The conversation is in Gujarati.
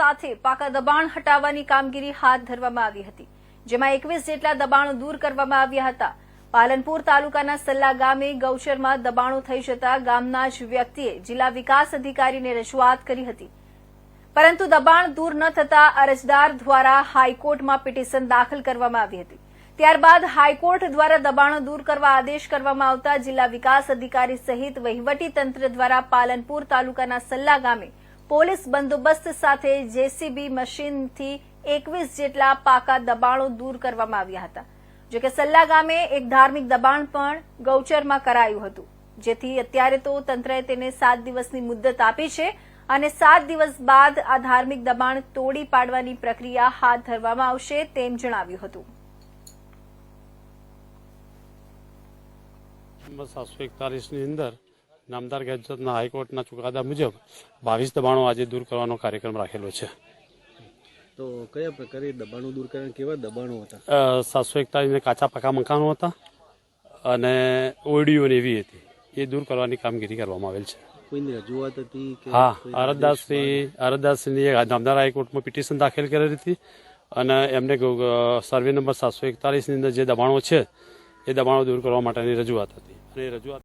સાથે પાકા દબાણ હટાવવાની કામગીરી હાથ ધરવામાં આવી હતી, જેમાં એકવીસ જેટલા દબાણો દૂર કરવામાં આવ્યા હતા. પાલનપુર તાલુકાના સલ્લા ગામે ગૌચરમાં દબાણો થઈ જતા ગામના જ વ્યક્તિએ જિલ્લા વિકાસ અધિકારીને રજૂઆત કરી હતી. પરંતુ દબાણ દૂર ન થતા અરજદાર દ્વારા હાઈકોર્ટમાં પિટિશન દાખલ કરવામાં આવી હતી. ત્યારબાદ હાઈકોર્ટ દ્વારા દબાણો દૂર કરવા આદેશ કરવામાં આવતા જિલ્લા વિકાસ અધિકારી સહિત વહીવટી તંત્ર દ્વારા પાલનપુર તાલુકાના સલ્લા ગામે પોલીસ બંદોબસ્ત સાથે જેસીબી મશીનથી એકવીસ જેટલા પાકા દબાણો દૂર કરવામાં આવ્યા હતા. જો કે સલ્લા ગામે એક ધાર્મિક દબાણ પણ ગૌચરમાં કરાયું હતું. જેથી અત્યારે તો તંત્રએ તેને સાત દિવસની મુદ્દત આપી છે અને સાત દિવસ બાદ આ ધાર્મિક દબાણ તોડી પાડવાની પ્રક્રિયા હાથ ધરવામાં આવશે તેમ જણાવ્યું હતું. એકતાલીસની અંદર નામદાર ગુજરાતના હાઈકોર્ટના ચુકાદા મુજબ બાવીસ દબાણો આજે દૂર કરવાનો કાર્યક્રમ રાખેલો છે. તો કયા પ્રકારે દબાણો દૂર કરવાના કેવા દબાણો હતા? સાતસો એકતાલીસને કાચા પાકા મકાનો હતા અને ઓડીઓ એવી હતી. એ દૂર કરવાની કામગીરી કરવામાં આવેલ છે. કોઈની રજૂઆત હતી કે હા અરજદારશ્રી અરજદારશ્રીની નામદાર હાઈકોર્ટમાં પિટિશન દાખલ કરેલી હતી અને એમને સર્વે નંબર સાતસો એકતાલીસની અંદર જે દબાણો છે એ દબાણો દૂર કરવા માટેની રજૂઆત હતી. અને રજૂઆત